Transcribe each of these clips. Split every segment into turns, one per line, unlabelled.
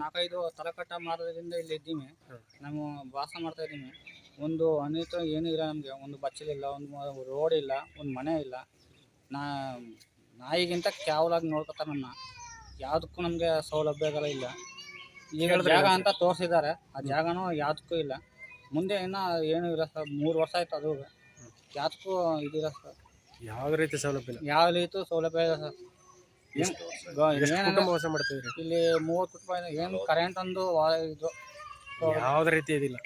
ನಾಲ್ಕೈದು ತಲಕಟ್ಟ ಮಾಡೋದ್ರಿಂದ ಇಲ್ಲಿ ಇದ್ದೀವಿ. ನಾವು ವಾಸ ಮಾಡ್ತಾ ಇದ್ದೀವಿ. ಒಂದು ಅನೇಕ ಏನೂ ಇಲ್ಲ ನಮಗೆ. ಒಂದು ಬಚ್ಚಲಿಲ್ಲ ಒಂದು ರೋಡ್ ಇಲ್ಲ ಒಂದು ಮನೆ ಇಲ್ಲ. ನಾ ನಾಯಿಗಿಂತ ಕ್ಯಾವಲಾಗಿ ನೋಡ್ಕೊತಾರೆ ನನ್ನ. ಯಾವುದಕ್ಕೂ ನಮಗೆ ಸೌಲಭ್ಯಗಳು ಇಲ್ಲ. ಈಗ ಜಾಗ ಅಂತ ತೋರಿಸಿದ್ದಾರೆ. ಆ ಜಾಗನೂ ಯಾವುದಕ್ಕೂ ಇಲ್ಲ. ಮುಂದೆ ಇನ್ನೂ ಏನೂ ಇಲ್ಲ ಸರ್. ಮೂರು ವರ್ಷ ಆಯ್ತು ಅದು. ಯಾವುದಕ್ಕೂ ಇದಿಲ್ಲ ಸರ್.
ಯಾವ ರೀತಿ ಸೌಲಭ್ಯ ಇಲ್ಲ?
ಯಾವ ರೀತಿ ಸೌಲಭ್ಯ ಇಲ್ಲ ಸರ್.
ಎಷ್ಟು ಕುಟುಂಬ ವಾಸ ಮಾಡ್ತಿದ್ರಿ?
ಇಲ್ಲಿ ಮೂವತ್ತು ರೂಪಾಯಿ ಏನು ಕರೆಂಟ್ ಒಂದು ವಾ- ಇದು.
ಯಾವ್ದು ರೀತಿ ಇದಿಲ್ಲ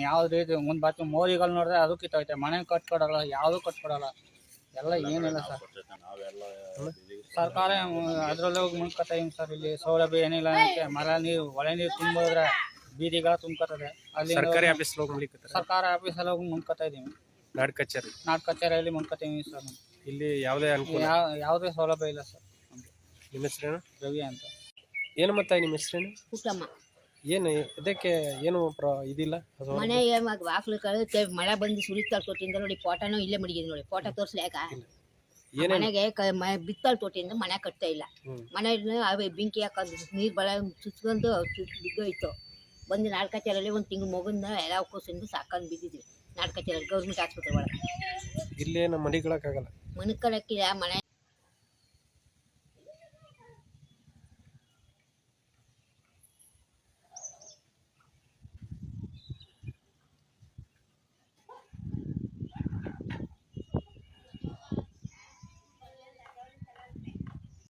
ಯಾವ್ದು ರೀತಿ? ಒಂದು ಬಾತು ಮೋರಿಗಳು ನೋಡಿದ್ರೆ ಅದು ಕಿತ್ತೋಯ್ತೆ ಮನೆ ಕಟ್ಕೊಡಲ್ಲ ಯಾವುದು ಕಟ್ಕೊಡಲ್ಲ. ಎಲ್ಲ ಏನಿಲ್ಲ ಸರ್. ಸರ್ಕಾರ ಅದರಲ್ಲೇ ಹೋಗಿ ಮುನ್ಕತ್ತಾ ಸರ್. ಇಲ್ಲಿ ಸೌಲಭ್ಯ ಏನಿಲ್ಲ ಅಂತ. ಮರ ನೀರು ಹೊಳೆ ನೀರು ತುಂಬಿದ್ರೆ ಬೀದಿಗಳ ತುಂಬ್ಕೊತದೆ. ಅಲ್ಲಿ
ಸರ್ಕಾರಿ ಆಫೀಸ್ ಹೋಗಿ ಮುಗಿಕತ್ತಾರೆ
ಸರ್ಕಾರ ಆಫೀಸಲ್ಲಿ ಹೋಗಿ ಮುನ್ಕತ್ತಾ ಇದೀವಿ
ನಾಡ್ ಕಚೇರಿ?
ನಾಡ್ ಕಚೇರಿಯಲ್ಲಿ ಮುನ್ಕತ್ತೀವಿ ಸರ್.
ಇಲ್ಲಿ ಯಾವುದೇ ಅನುಕೂಲ?
ಯಾವ ಯಾವುದೇ ಸೌಲಭ್ಯ ಇಲ್ಲ ಸರ್.
ನಿಮ್ಮ ಹೆಸರೇನು?
ರವಿ ಅಂತ.
ಏನು ಮತ್ತೆ ನಿಮ್ಮ ಹೆಸರೇನು?
ಉತ್ತಮ.
ಏನು ಇದಕ್ಕೆ ಏನು ಪ್ರ ಇದಿಲ್ಲ? ಮನೆ
ಮನೆಗೆ ವಾಕ್ಲು ಕಳುತ್ತೆ ಮಳೆ ಬಂದು ಸುರಿತಾಳ ತೊಟ್ಟಿಂದ ನೋಡಿ ಫೋಟೋನೂ ಇಲ್ಲೇ ಮಡಗಿದೆ ನೋಡಿ. ಫೋಟೋ ತೋರಿಸ್ಲಾಕ
ಏನೇ
ಮನೆಗೆ ಕ- ಮ- ಬಿತ್ತಲ್ ತೊಟ್ಟಿಂದ ಮನೆ ಕಟ್ತಾ ಇಲ್ಲ.
ಹ್ಮ್.
ಮನೆ ಅವೇ ಬೆಂಕಿ ಹಾಕೊಂಡು ನೀರು ಬಳ ಚುಚ್ಕೊಂಡು ಚುಚ್ ಬಿದ್ದೋಯ್ತು. ಬಂದು ನಾಲ್ಕಚೇರಲ್ಲಿ ಒಂದು ತಿಂಗಳು ಮಗುನ ಎಲ್ಲ ಕೂಸಿಂದ ಸಾಕೊಂಡು ಬಿದ್ದಿದ್ವಿ. ನಾಲ್ಕಚೇರಲ್ಲಿ ಗೌರ್ಮೆಂಟ್ ಆಸ್ಪತ್ರೆ ಒಳಗೆ.
ಇಲ್ಲೇನು ಮಡಿಗಳಕ್ಕಾಗಲ್ಲ
ಮನೆ ಕಳಕ್ಕಿಲ್ಲ ಮನೆ